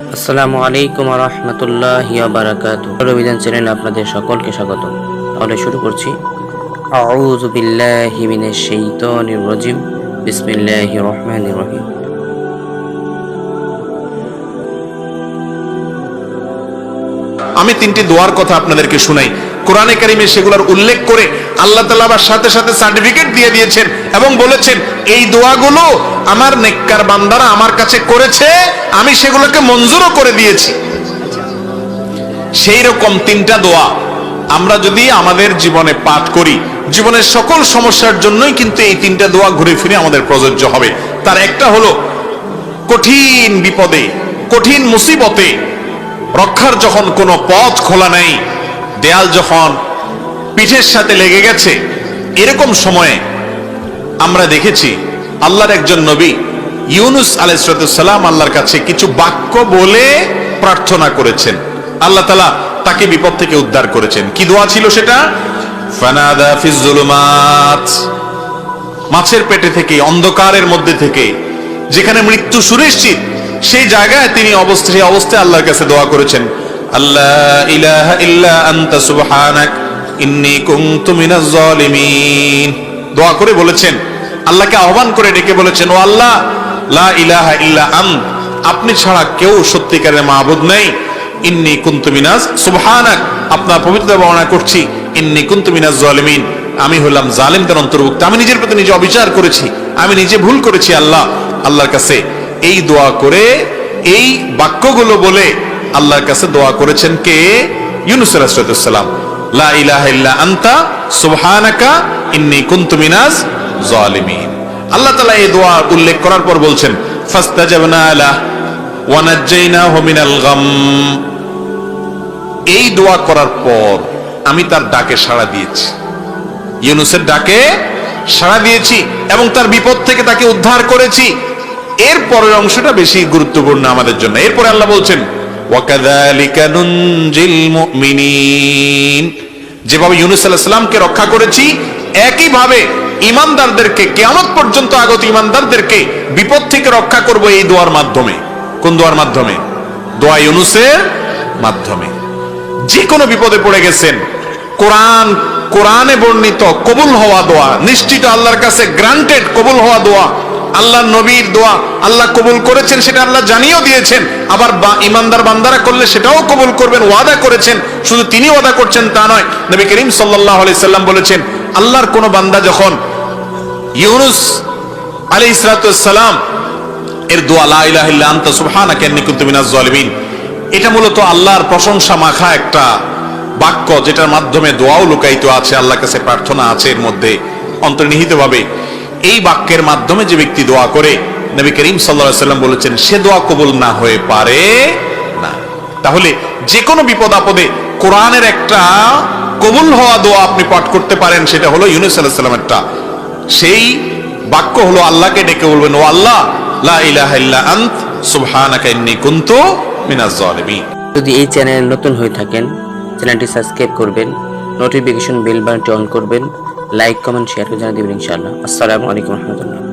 আসসালামু আলাইকুম রহমতুল্লাহ বারাকাত চ্যানেলে আপনাদের সকলকে স্বাগত। তাহলে শুরু করছি। আমি তিনটি দোয়ার কথা আপনাদেরকে শুনাই। কোরআনে কারিমে সেগুলোর উল্লেখ করে আল্লাহ তালা সাথে সাথে সার্টিফিকেট দিয়ে দিয়েছেন এবং বলেছেন এই দোয়াগুলো আমার নেককার বান্দারা আমার কাছে করেছে, আমি সেগুলোকে মঞ্জুরও করে দিয়েছি। সেই রকম তিনটা দোয়া আমরা যদি আমাদের জীবনে পাঠ করি, জীবনের সকল সমস্যার জন্যই কিন্তু এই তিনটা দোয়া ঘুরে ফিরে আমাদের প্রযোজ্য হবে। তার একটা হলো, কঠিন বিপদে, কঠিন মুসিবতে রক্ষার যখন কোনো পথ খোলা নেই, দেয়াল যখন পিঠের সাথে লেগে গেছে, এরকম সময়ে আমরা দেখেছি আল্লাহর একজন নবী ইউনুস আলাইসালাম আল্লাহর কাছে কিছু বাক্য বলে প্রার্থনা করেছেন। আল্লাহ তালা তাকে বিপদ থেকে উদ্ধার করেছেন। কি দোয়া ছিল সেটা? মাছের পেটে থেকে, অন্ধকারের মধ্যে থেকে, যেখানে মৃত্যু সুনিশ্চিত, সেই জায়গায় তিনি অবস্থা, সেই অবস্থায় আল্লাহর কাছে দোয়া করেছেন। আল্লাহ ইলাহা ইল্লা আনতা সুবহানাক, ইন্নী কুনতু মিনাজ জালিমিন দোয়া করে বলেছেন আল্লাহকে আহ্বান করে ডেকে বলেছেন, ও আল্লাহ, লা ইলাহা ইল্লা আন, আপনি ছাড়া কেউ সত্যিকারের মাহবুদ নেই। ইন্নী কুনতু মিনাজ, সুবহানাক, আপনার পবিত্র বর্ণনা করছি, ইন্নী কুনতু মিনাজ জালিমিন, আমি হলাম জালিমদের অন্তর্ভুক্ত, আমি নিজের প্রতি নিজে অবিচার করেছি, আমি নিজে ভুল করেছি আল্লাহ, আল্লাহর কাছে এই দোয়া করে, এই বাক্যগুলো বলে আল্লাহর কাছে দোয়া করেছেন কে? ইউনুস আলাইহিসসালাম লা ইলাহা ইল্লা আনতা, সুবহানাকা, ইন্নী কুনতু মিনাজ জালিমিন। আল্লাহ তাআলা এই দোয়া উল্লেখ করার পর বলছেন এই দোয়া করার পর আমি তার ডাকে সাড়া দিয়েছি। ইউনুসের ডাকে সাড়া দিয়েছি এবং তার বিপদ থেকে তাকে উদ্ধার করেছি। এর পরের অংশটা বেশি গুরুত্বপূর্ণ আমাদের জন্য। এরপরে আল্লাহ বলছেন যেভাবে ইউনুস আলাইহিস সালামকে রক্ষা করেছি একই ভাবে ইমানদারদেরকে কিয়ামত পর্যন্ত আগত ইমানদারদেরকে বিপদ থেকে রক্ষা করব এই দোয়ার মাধ্যমে। কোন দোয়ার মাধ্যমে? দোয়া ইউনুসের মাধ্যমে। যে কোনো বিপদে পড়ে গেছেন, কোরআন, কোরআনে বর্ণিত কবুল হওয়া দোয়া, নিশ্চিত আল্লাহর কাছে গ্রান্টেড কবুল হওয়া দোয়া আল্লাহ নবীর দোয়া, আল্লাহ কবুল করেছেন সেটা আল্লাহ জানিয়েও দিয়েছেন, আবার বা ইমানদার বান্দারা করলে সেটাও কবুল করবেন, ওয়াদা করেছেন, শুধু তিনি ওয়াদা করছেন তা নয়, নবী করিম সাল্লাহ সাল্লাম বলেছেন, আল্লাহর কোনো বান্দা যখন ইউনুস আলী ইসরাতাম এর দোয়া এটা মূলত আল্লাহর প্রশংসা মাখা একটা বাক্য, যেটার মাধ্যমে দোয়াও লুকায়িত আছে কাছে প্রার্থনা আছে এর মধ্যে এই বাক্যের মাধ্যমে যে ব্যক্তি দোয়া করে, নবী করিম সাল্লাল্লাহু সাল্লাম বলেছেন, সে দোয়া কবুল না হয়ে পারে না। তাহলে যে কোনো বিপদ আপদে কোরআনের একটা কবুল হওয়া দোয়া আপনি পাঠ করতে পারেন, সেটা হলো ইউনুস সালামেরটা সেই বাক্য হলো আল্লাহকে ডেকে বলবেন, ও আল্লাহ, লা যদি এই চ্যানেল নতুন হয়ে থাকেন, চ্যানেলটি সাবস্ক্রাইব করবেন, নোটিফিকেশন বেল বাটনটি অন করবেন, লাইক, কমেন্ট, শেয়ার করে জানিয়ে দেবেন ইনশাআল্লাহ। আসসালামু আলাইকুম রহমতুল্লাহ।